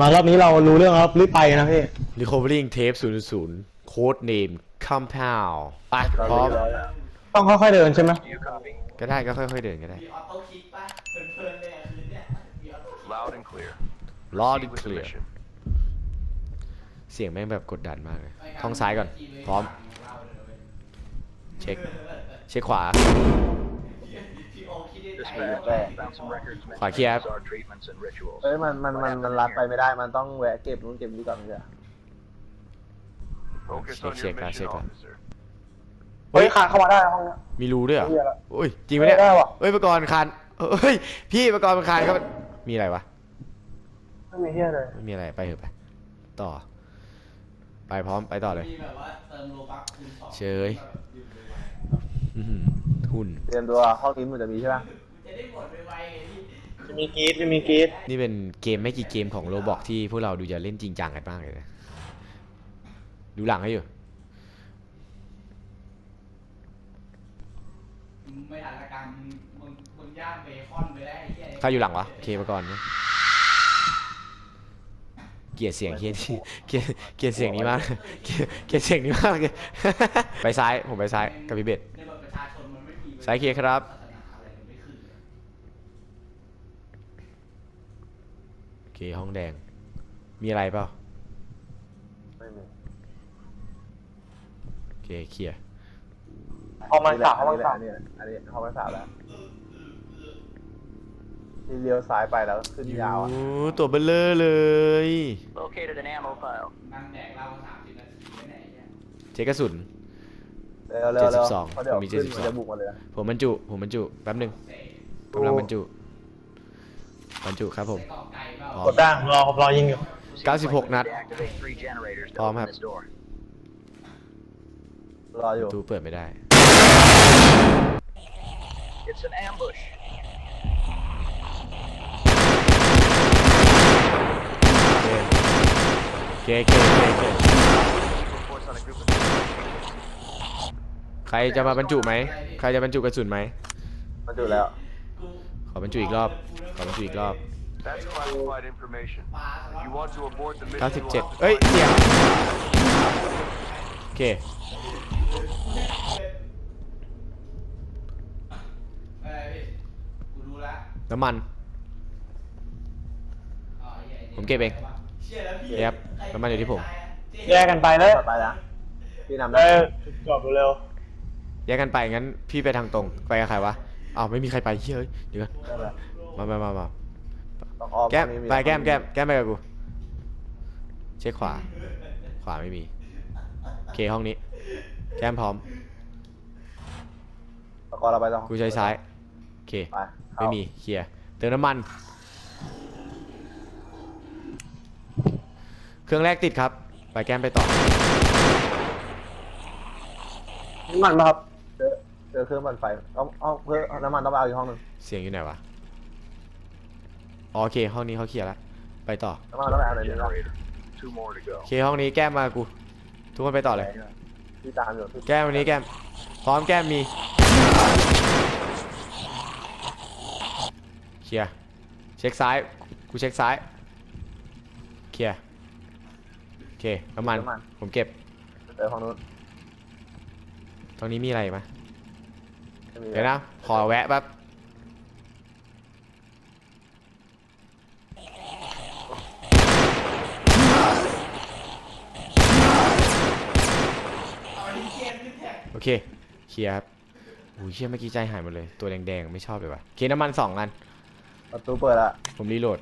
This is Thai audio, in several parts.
มารอบนี้เรารู้เรื่องแล้วรีบไปนะพี่ Recovering Tape 000 Code Name Compound ไปพร้อมต้องค่อยๆเดินใช่ไหมก็ได้ก็ค่อยๆเดินก็ได้มีออโต้คลิกป่ะเพลินๆเลยอะคืนเนี้ยมีออโต้คลิก Loud and clear. Loud Proceed and with the clear mission. เสียงแม่งแบบกดดันมากเลยท้องซ้ายก่อน พร้อม เช็ค เช็คขวาพี่ โอคิดได้ This ใจ man ว่า found some records mentioning Fuck yeah. bizarre treatments and rituals. เอ้ยมันมันมันมันรัดไปไม่ได้มันต้องแวะเก็บนู้นเก็บนี้ก่อนไม่ใช่เหรอ Focus Check, on check, your uh, mission, check, uh. officer. เฮ้ยขาเข้ามาได้ห้องเนี้ย มีรูด้วยเหรอเหี้ยละโอ้ยจริงไหมเนี่ยไม่ได้ว่ะเฮ้ยประกรณ์คานเฮ้ยพี่ประกรณ์คานก็มีอะไรวะไม่มีเฮียเลยไม่มีอะไรไปเถอะไปต่อ ไปพร้อมไปต่อเลย มีแบบว่าเติมโลบัคคูณสองเชยอื้อหือหุ่นเตรียมตัวห้องนี้มันจะมีใช่ปะจะ ได้หมดไวๆไงพี่จะมีกรีดจะมีกรีดนี่เป็นเกมไม่กี่เกมของโรบอกที่พวกเราดูจะเล่นจริงจังกันมากเลยนะดูหลังให้อยู่ ไม่ทันละกันมึงมึงย่างเบคอนไปได้ไอ้เหี้ยใครอยู่หลังวะโอเคมาก่อนนะเกลียดเสียงเกลียดเกลียดเกลียดเสียงนี้มากเกลียดเกลียดเสียงนี้มากเลย ไปซ้าย ผมไปซ้ายกับพี่เบสในบัตรประชาชนมันไม่มีซ้ายเคลียร์ครับ ศาสนาอะไรมันไม่ขึ้นเลย โอ เคห้องแดง มีอะไรเปล่าไม่มีโอเคเคลียร์ห้องมันนี่แหสาละมห้องมันสามอันนี้แหละอันนี้ห้องมันสามแล้วนี่เลี้ยวซ้ายไปแล้วขึ้นยาวอะโอ้ตัวเบลเลอร์เลย Located an ammo file. นั่งแดกเหล้าสามสิบนาทีไว้ไหนเนี่ยเช็คกระสุน เร็วเร็วเร็ว72เพราะเดี๋ยวผมมีขึ้น72 มันจะบุกมาเลยนะผมบรรจุ ผมบรรจุ แป๊บหนึงเสกกำลังบรรจุ บรรจุครับผมใส่กรอกไก่เปล่าพร้อกมดได้ผมรอผมรอยิงอยู่ 96 นัด Deactivate three generators to Palm open up. this door. รออปยู่ระตูเปิดไม่ได้ It's an ambush. โอเคโอเคโอเคโอเค Reports on a group of ใครจะมาบรรจุไหม ใครจะบรรจุกระสุนไหม มันจุแล้วขอ บรรจุอีกรอบ ขอบรรจุอีกรอบ That's classified information. If you want to abort the mission, you'll 97 have to เอ้ยเสียงโอเคอะไรพี่กูรู้ละน้ำมันอ๋อไอ้หี้ยผมเก็บเองเชื่อแล้วพี่ครับน้ำมันอยู่ที่ผม แยกกันไปเลยต่อไปนะพี่นำเอได้อจบเร็วแยกกันไปงั้นพี่ไปทางตรง ไปกับใครวะ อ้าวไม่มีใครไปเฮ้ยเดี๋ยวก่อนได้ไหมมามามามาต้องออมแก้มตรงนี้ไปแก้มแก้มแก้มไปกับกูเช็คขวา ขวาไม่มีโอเคห้องนี้ แก้มพร้อมตะกอนเราไปต้องกูใช้ซ้ายโอเคไปเข้าไม่มีเคลียร์เติมน้ำมัน เครื่องแรกติดครับ ไปแก้มไปต่อๆนี่มันมาครับเจ อเจอเครื่องปั่นไฟต้องเอาเพื่อน้ำมันต้องไปเอาอีกห้องหนึ่งเสียงอยู่ไหนวะอ๋อโอเค ห้องนี้เขาเคลียร์แล้วไปต่อ น้ำมันต้องไปเอาไหนนี่ครับ generator. Two more to go. โอเคห้องนี้แก้มมากู ทุกคนไปต่อเลยพี่ตามอยู่พี่แก้มวันนี้แก้ม พร้อมแก้มมีเคลียร์เช็คซ้าย กูเช็คซ้ายเคลียร์โอเคน้ำมัน ผมเก็บ เจอห้องนู้นตรงนี้มีอะไรไหมไม่มี เดี๋ยวนะ ขอแวะแป๊บโอเค เคลียร์ครับโอ้ยเชี่ยเมื่อกี้ใจหายหมดเลย ตัวแดงๆ ไม่ชอบเลยว่ะโอเคน้ำมันสองอัน ประตูเปิดละผมรีโหลด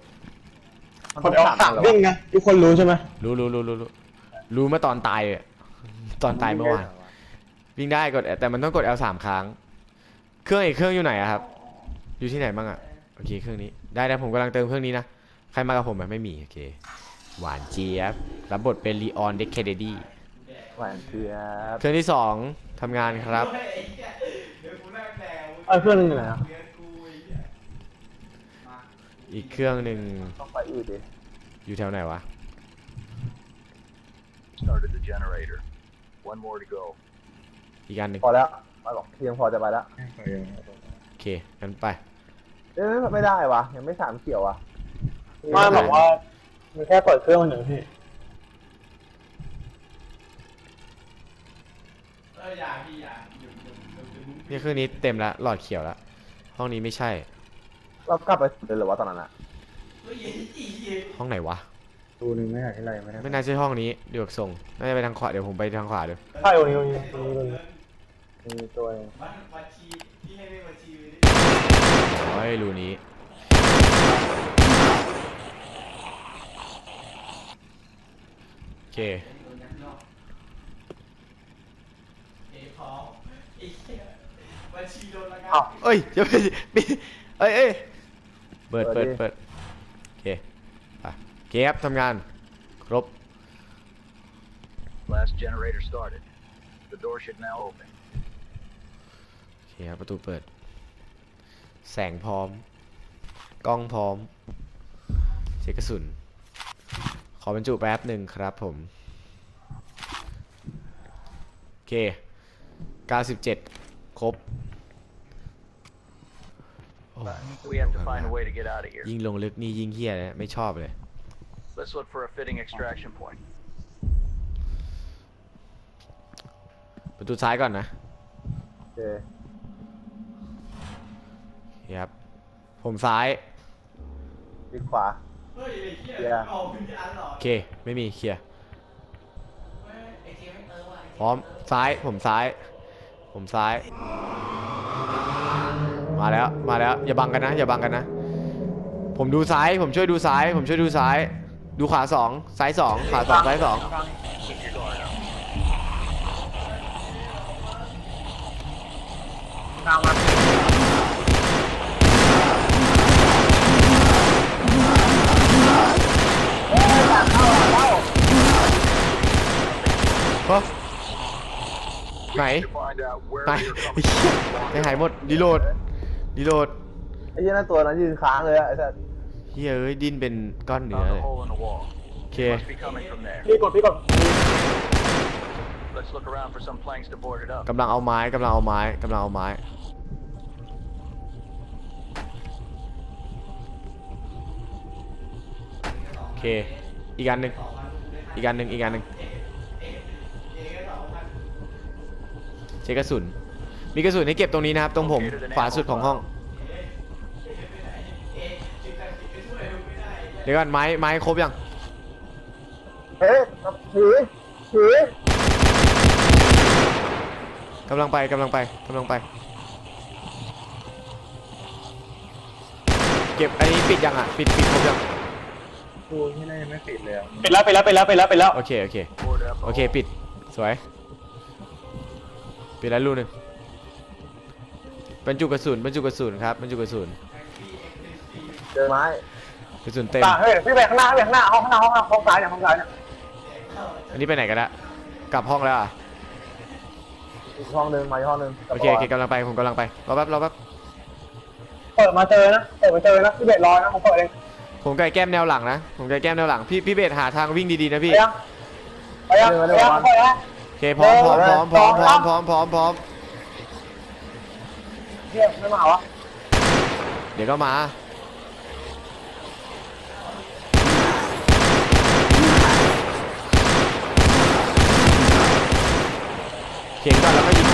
มันกต้อดงออกสามสามเหรอวิ่งวะไงทุกคนรู้ใช่ไหมรู้รู้รู้รู้รู้รู้เมื่อตอนตายเลยอะตอนตายเมื่อวาน วิ่งได้กด แต่มันต้องกด L สามครั้ง เครื่องอีกเครื่องอยู่ไหนอะครับ อยู่ที่ไหนบ้างอะโอเคเครื่องนี้ ได้แล้วผมกำลังเติมเครื่องนี้นะ ใครมากับผมไหมไม่มีโอเค หวานเจี๊ยบ รับบทเป็นลีออนเด็กเคเดดี้ หวานเจี๊ยบ เครื่องที่สองทำงานครับเฮ้ยไอ้เหี้ยเดี๋ยวกูนั่งแดกเออเครื่องนึงอยู่ไหนอะเรียนกูไอ้เหี้ยมาอีกเครื่องหนึ่งต้องไปอีกดิอยู่แถวไหนวะ Started the generator. One more to go. อีกอันหนึ่งพอแล้ว มาบอกเพียงพอจะไปแล้วโอเคงั้นไป เอ๊ะไม่ได้วะยังไม่สามเขียวอะมาบอกว่ามันแค่เปิดเครื่องมันหนึ่งพี่เอออย่าพี่อย่าเดี๋ยวเดี๋ยวเดี๋ยวเดี๋ยวมึงนี่เครื่องนี้เต็มแล้วหลอดเขียวแล้วห้องนี้ไม่ใช่ เรากลับไปเลยเหรือว่าตอนนั้นอะเฮ้ยไอ้อีเหี้ยห้องไหนวะดูหนึ่งไม่หายที่ไรไม่ได้ไม่น่าใช่ห้องนี้เดี๋ยวส่งน่าจะไปทางขวาเดี๋ยวผมไปทางขวาดูใช่ตรงนี้ตรงนี้ตรงนี้ตรงนี้ มีตัวหนึ่งโอ้ยรูนี้ โอเค อ้าวเอ้ยจะไปเอ้ยเอ้ยเปิดเปิดเปิดโอเคไปเคครับทำงาน ครบ Last generator started. The door should now open. โอเคครับประตูเปิด แสงพร้อม กล้องพร้อม เช็คกระสุน ขอบรรจุแป๊บหนึ่งครับผม โอเค 97 ครบโอ้ We have to find a way to get out of here. ยิ่งลงลึกนี่ยิ่งเฮี้ยเลยไม่ชอบเลย Let's look for a fitting extraction point. ประตูซ้ายก่อนนะ โอเค ครับ ผมซ้ายคลิกขวา เฮ้ยไอ้เหี้ยเหี้ยเอาวิญญาณหลอโอกเค ไม่มีเคลียร์ เฮ้ยไอ้เกมไม่เติมว่ะไเกพร้อม ซ้าย ผมซ้าย ผมซ้าย มาแล้ว มาแล้ว อย่าบังกันนะ อย่าบังกันนะ ผมดูซ้าย ผมช่วยดูซ้าย ผมช่วยดูซ้าย ดูขวาสอง ซ้ายสองขวาสองซ้ายสอง Keep your guard up. ทางมา ฮ้ยไหน To find out where ไหน you're ไอ้ coming เหี้ยใจหายหมดดีโหลดดีโหลดไอ้ยี่นั่นตัวนั้นยืนค้างเลยอะไอ้สัสเฮ้ยเอ้ยดิ้นเป็นก้อนเนื้อ Found เล a ย hole in the wall. โอเค Must be coming from there. พี่กดพี่กด Let's look around for some planks to board it up. กำลังเอาไม้กำลังเอาไม้กำลังเอาไม้โอเคอีกอันหนึ่งอีกอันหนึ่งอีกอันหนึ่ง เช็คกระสุน มีกระสุนให้เก็บตรงนี้นะครับ ตรงผมขวาสุดของห้อง เดี๋ยวก่อนไม้ไม้ครบยังเฮ้ยถือถือกำลังไปกำลังไปกำลังไป เก็บอันนี้ปิดยังอะ ปิดปิดครบยังดูที่น่าจะไม่ปิดเลยปิดแล้วปิดแล้วปิดแล้วปิดแล้วปิดแล้วโอเคโอเค Board up the โอเค hole. ปิด สวย ปิดแล้วรูหนึ่งบรรจุกระสุนบรรจุกระสุนครับบรรจุกระสุนเจอไม้กระสุนเต็ม ตาเฮ้ยพี่ไปข้างหน้าพี่ไปข้างหน้าห้องข้างหน้าห้องข้างหน้าห้องซ้ายเนี่ยห้องซ้ายเนี่ยอันนี้ไปไหนกันละกลับห้องแล้วอะอีกห้องหนึ่งมาอีกห้องหนึ่งโอเคโอเคกำลังไปผมกำลังไปรอแป๊บรอแป๊บเปิดมาเจอนะเปิดมาเจอนะพี่เบ็ดรอนะผมเปิดเองผมไก่แก้มแนวหลังนะผมไก่แก้มแนวหลังพี่พี่เบสหาทางวิ่งดีๆนะไปพี่ยังไปยังไปยังไปยังโอ เคพร้อมพร้อมพร้อมพร้อมพร้อมพร้อมพร้อมพร้อมเฮียไม่มาวะเดี๋ยวก็มา เขียงก่อนแล้วก็ยิง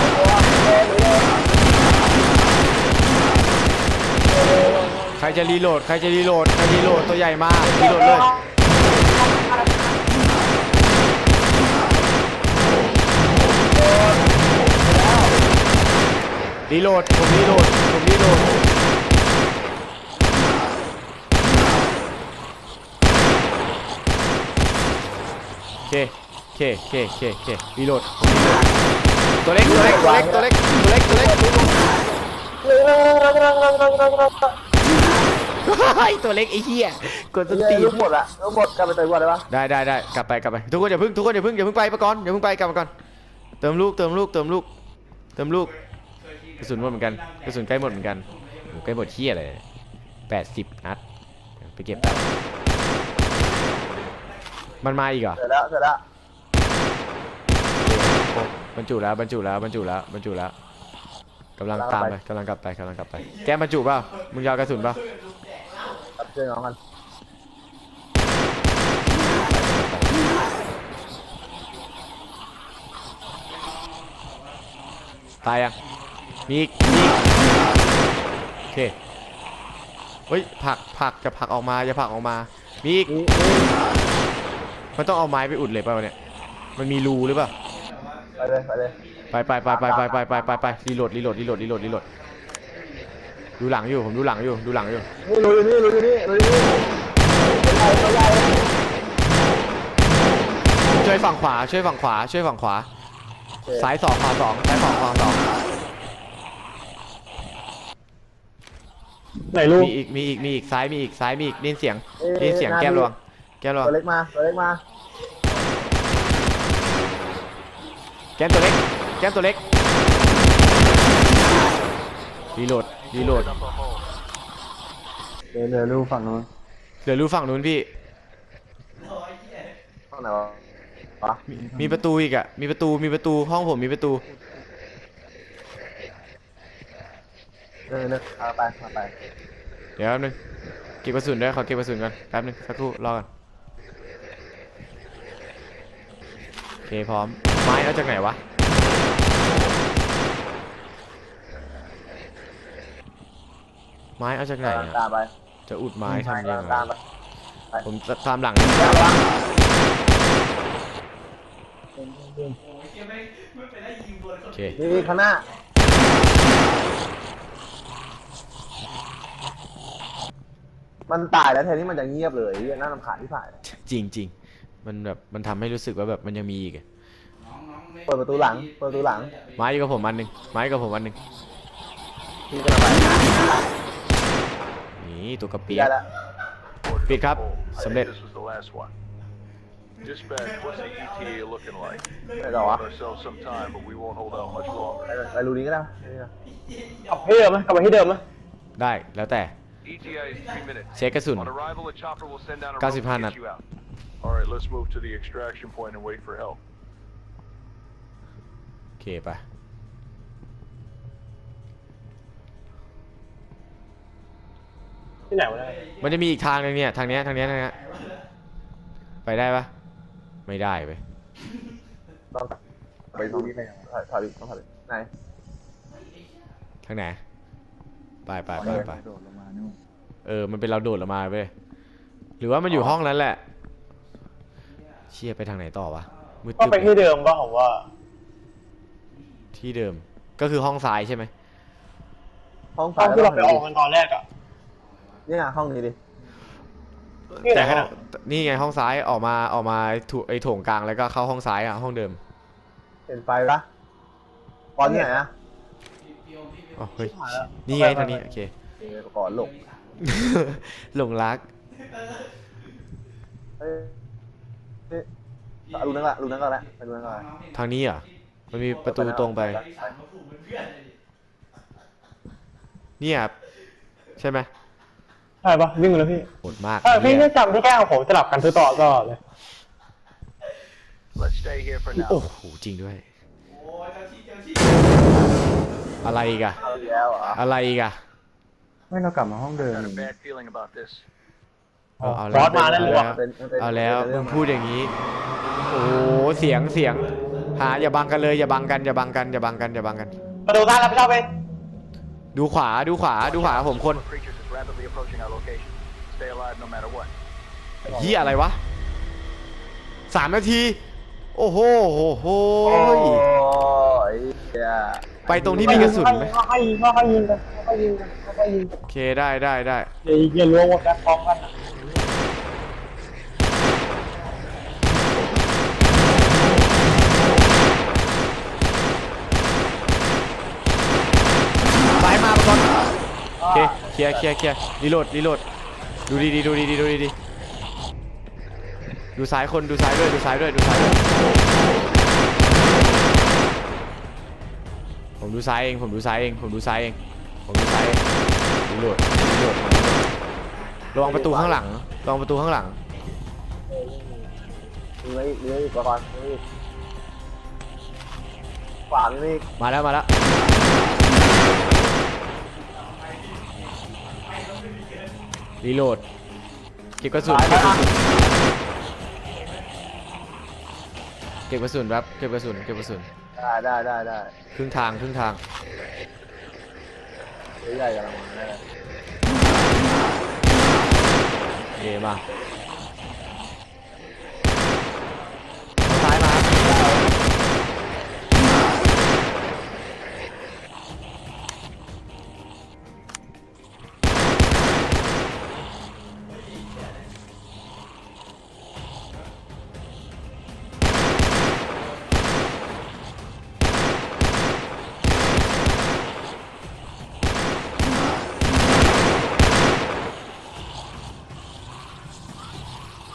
ใครจะรีโหลด ใครจะรีโหลด ใครรีโหลดตัวใหญ่มากรีโหลดเลย รีโหลดผมรีโหลดผมรีโหลดโอเคโอเคโอเคโอเคโอเครีโหลดผมรีโหลดตัวเล็กตัวเล็กตัวเล็กตัวเล็กตัวเล็กตัวเล็กเฮ้ยตัวเล็กไอ้เหี้ยกดไอ้ต้นเหี้ตียนลูกหมดอะลูกหมดกลับไปเติมก่อนได้ปะได้ได้ได้กลับไปกลับไปทุกคนอย่าเพิ่งทุกคนอย่าเพิ่งทุกคนอย่าเพิ่งอย่าเพิ่งไปไปก่อนอย่าเพิ่งไปกลับมาก่อนเติมลูกเติมลูกเติมลูกเติมลูก กระสุนหมดเหมือนกันกระสุนใกล้หมดเหมือนกันใกล้หมดเฮี้ยะไรแปดสิบนัดไปเก็บมันมาอีกเหรอเสร็จแล้วเสร็จแล้วบรรจุแล้วบรรจุแล้วบรรจุแล้วบรรจุแล้วกำลังตามไปกำลังกลับไปกำลังกลับไป แกบรรจุเปล่ามึงยากระสุนเปล่าครัเจอน้องกันตายยัง มีอีกมีอีกโอเคเฮ้ยผลักผลักจะผลักออกมาจะผลักออกมามีอีกนี่นี่มันต้องเอาไม้ไปอุดเลยเปล่าวะเนี่ยมันมีรูหรือเปล่าไปเลยไปเลย ไปไปไปไปไปไปไปไปไปรีโหลดรีโหลดรีโหลดรีโหลดรีโหลดดูหลังอยู่ผมดูหลังอยู่ดูหลังอยู่นี่ลุยอยู่นี่ลุยอยู่นี่ลุยอยู่นี่ไปใหญ่ไปใหญ่ช่วยฝั่งขวาช่วยฝั่งขวาช่วยฝั่งขวา ซ้ายสองขวาสองซ้ายสองขวาสอง ไหนลูกมีอีกมีอีกมีอีกซ้ายมีอีกซ้ายมีอีกได้ยินเสียงได้ยินเสียงแก้มระวังแก้มระวังตัวเล็กมาตัวเล็กมาแก้มตัวเล็กแก้มตัวเล็กรีโหลดรีโหลด Up a hole. เดี๋ยวเดี๋ยวลูกฝั่งนู้นเดี๋ยวรู้ฝั่งนู้นพี่ฝั่งไหนวะวะมีมีประตูอีกอะมีประตูมีประตูห้องผมมีประตู เออเนอะเอาไปเอาไปเดี๋ยวแป๊บนึงเก็บกระสุนด้วยขอเก็บกระสุนก่อนแป๊บนึงสักครู่รอก่อนโอเคพร้อมไม้เอาจากไหนวะไม้เอาจากไหนอะตามไปจะอุดไม้ทำยังไงตามไปผมจะตามหลังโอ้ยเหี้ยังไม่ไม่ไปได้ยิงบนคโอนเคนี่นี่ข้างหน้า มันตายแล้วแทนที่มันจะเงียบเลยเหี้ยน่ารำคาญที่ผ่านจริงจริงมันแบบมันทำให้รู้สึกว่าแบบมันยังมีอีกอะน้องๆไม่เปิดประตูหลัง เปิดประตูหลังไม้อยู่กับผมอันหนึ่งไม้กับผมอันหนึ่งพี่กำลังไปนี่ตัวกระเปีพี่ยได้ก แล้วปิดครับ I สำเร็จ think this was the last one. Dispatch, what's the ETA looking like? ไปต่อวะ Give ourselves some time, but we won't hold out much longer. ไปไปรูนี้ก็ได้นี่นะกลับที่เดิมไหมกลับไปที่เดิมไหมได้แล้วแต่ ETA is three minutes. เช็คกระสุน On arrival, a chopper will send down a 95 rope to นัด get you out. All right, let's move to the extraction point and wait for help. โอเคไปที่ไหนวะเนี่ยมันจะมีอีกทางหนึงเนี่ย ทางเนี้ย ทางเนี้ยทางเนี้ยไปได้ปะไม่ได้ไป ต้องไปตรงนี้ไปถอยถอยดิต้องถอยดิไหน ทางไหน ไปไปไปไป เออ มันเป็นเราโดดลงมาไปหรือว่ามันอยู่ห้องนั้นแหละ เชี่ยไปทางไหนต่อวะมืดก็ตึ๊บไปเลที่ยเดิมป่ะผมว่า ที่เดิม ก็คือห้องซ้ายใช่ไหมห้องตซ้าอยนที่เราไปออกกันตอนแรกอะ นี่ไงห้องนี้ดิที่ไหนแต่ห้องอะนี่ไงห้องซ้ายออกมาออกมาถูไอ้โถงกลางแล้วก็เข้าห้องซ้ายอะห้องเดิมเห็นไฟปะปอนที่ไหนอะอ๋อเฮ้ย นี่ไงทางนี้โอเค เออก่อนหลงหลงรักเฮ้ยเฮ้ยเอารูนั้นก็ละรูนั้นก็ละไปรูนั้นก็ละทางนี้เหรอะมันมีประตูตรงไป เนี่ยใช่ไหมใช่ปะวิ่งเลยพี่โหดมากเออพี่เนี่เนี่ยยจำที่แก้ของผมสลับกันซื้อต่อตลอดเลย Let's stay here for โอ้ now. โหจริงด้วยโอ้ยเจ้าที่เจ้าที่อะไรอีกอะเอาอีกแล้วเหรออะไรอีกอะ ไม่เรากลับมาห้องเดิม Got a bad feeling about this. เอาเอาบแล้อวสมาแล้วเอาหรือแล้เปล่าวเป็นเป็นเอาแล้วเป็นมึเรื่องพูดอย่างนี้ โอ้โหเสียงเสียง หาอย่าบังกันเลยอย่าบังกันอย่าบังกันอย่าบังกันอย่าบังกัน ประตูด้านรับผิดชอบเองดูขวาดูขวาดูขวาผมคน Creatures is rapidly approaching our location. Stay alive no matter what. เฮียอะไรวะสามนาที โอ้โหโหโหโอ้ยยเหี้ยไปตรงที่มีกระสุนไหม ค่อยๆยิงค่อยๆยิงกันค่อยๆยิงกัน ค่อยๆยิงโอเคได้ได้ได้เดี๋ยวอย่าล้วงหมดแบ็คพร้อมกันนะซ้ายมาก่อนโอเคเคลียร์เคลียร์เคลียร์รีโหลดรีโหลดดูดีดีๆดูดีดีๆดูดีดีๆดูซ้ายคนดูซ้ายด้วยดูซ้ายด้วยดูซ้ายด้วยผมดูซ้ายเองผมดูซ้ายเองผมดูซ้ายเองผมดูซ้ายเองรี โหลดรีโหลดระวังประตูข้างหลังระวังประตูข้างหลัง มีไหมอีกมีไหมอีกก่อนมีไหมอีกขวามีไหมอีกมาแล้วมาแล้วรีโหลดเก็บกระสุนซ้ายเก็บกระสุนเก็บกระสุนครับเก็บกระสุนเก็บกระสุนได้ได้ได้ได้ครึ่งทางครึ่งทาง ใหญ่ๆกำลังมาเอมา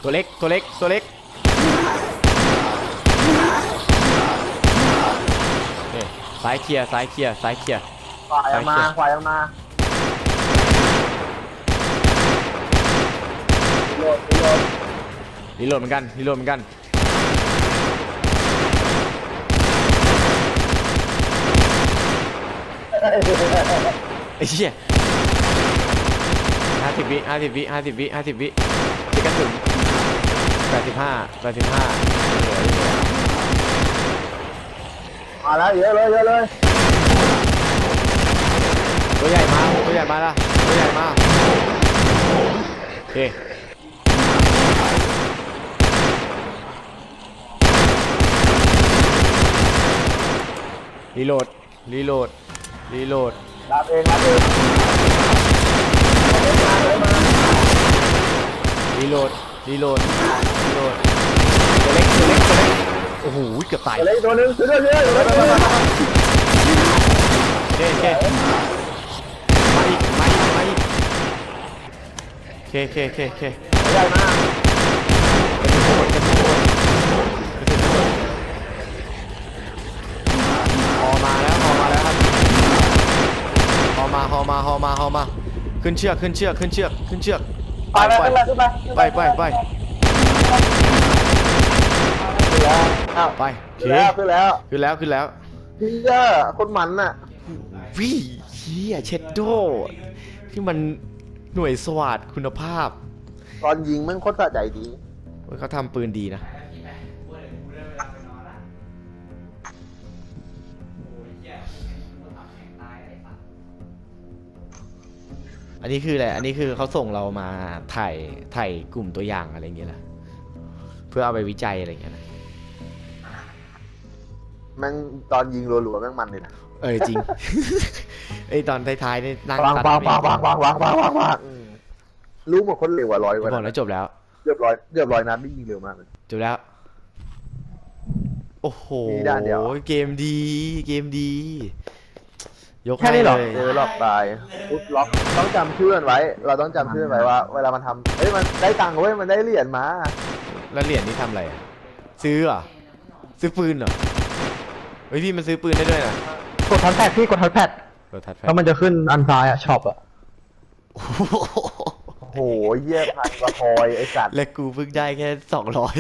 ตัวเล็กตัวเล็กตัวเล็กโอเคซ้ายเคลียร์ซ้ายเคลียร์ซ้ายเคลียร์ฝ่ายออกมาฝ่ายออกมาโหลดโหลดรีโหลดเหมือนกันรีโหลดเหมือนกันไอ้เหี้ยห้าสิบวิห้าสิบวิห้าสิบวิห้าสิบวิเช็คกระสุนแปด สิบห้าแปดสิบห้ามาแล้วเยอะเลยเยอะเลยตัวใหญ่มาตัวใหญ่มาละตัวใหญ่มาโอเครีโหลด รีโหลด รีโหลดรับเองรับเองรีโหลด รีโหลด โหลดตัวเล็กตัวเล็กตัวเล็กโอ้โหเกือบตายเหลืออีกตัวนึงเยอะเยอะเยอะเยอะเยอะโอเคโอเคมาอีกมาอีกมาอีกโอเคโอเคโอเคโอเคใหญ่มากฮอมาแล้วฮอมาแล้วครับฮอมาฮอมาฮอมาฮอมา ขึ้นเชือกขึ้นเชือกขึ้นเชือกขึ้นเชือกไปไปไปไปไป แล้วอ้าวไปโอขึ้นเคแล้วขึ้นแล้วขึ้นแล้วขึ้นแล้ว พี่เยอะคนมันน่ะวิเฮียเชดโดที่มันหน่วยสวัสดคุณภาพตอนยิงมันโคตรสะใจดีเว้ยเขาทำปืนดีนะกูเดี๋ยวกูได้เวลาไปนอนละโอ้ยแย่กูทำแข่งตายไอ้สัตว์อันนี้คืออะไร อันนี้คือเขาส่งเรามาถ่ายถ่ายกลุ่มตัวอย่างอะไรอย่างเงี้ยแหละเพื่อเอาไปวิจัยอะไรอย่างเงี้ยนะ แม่งตอนยิงรัวๆแม่งมันเลยนะเออจริง ไอตอนท้ายๆนี่นั่งวางตัดวางวางวางวางวางวางวางวางอืมรู้หมดคนเร็วกว่าร้อยกว่าบอกแล้วจบแล้วเรียบร้อยเรียบร้อยนัดนี่ยิงเร็วมากเลย จบแล้ว โอ้โหมีด้านเดียว เกมดี เกมดี ยกแค่นี้หรอเลยเจอรอบตายปุ๊บล็อกต้องจำชื่อมันไว้ เราต้องจำชื่อมันไว้ว่า เวลามันทำเฮ้ยมันได้ตังค์เว้ยมันได้เหรียญมา แล้วเหรียญนี่ทำอะไรอะซื้อเหรอซื้อปืนเหรอ เฮ้ยพี่มันซื้อปืนได้ด้วยนะกดทัชแพดพี่กดทัชแพดกดทัดแฟแล้วมันจะขึ้นอันซ้ายอะช็อปอะโอ้โหโอ้โหเยี่ยพันกว่าคอยไอสัตว์ และกูเพิ่งได้แค่สองร้อย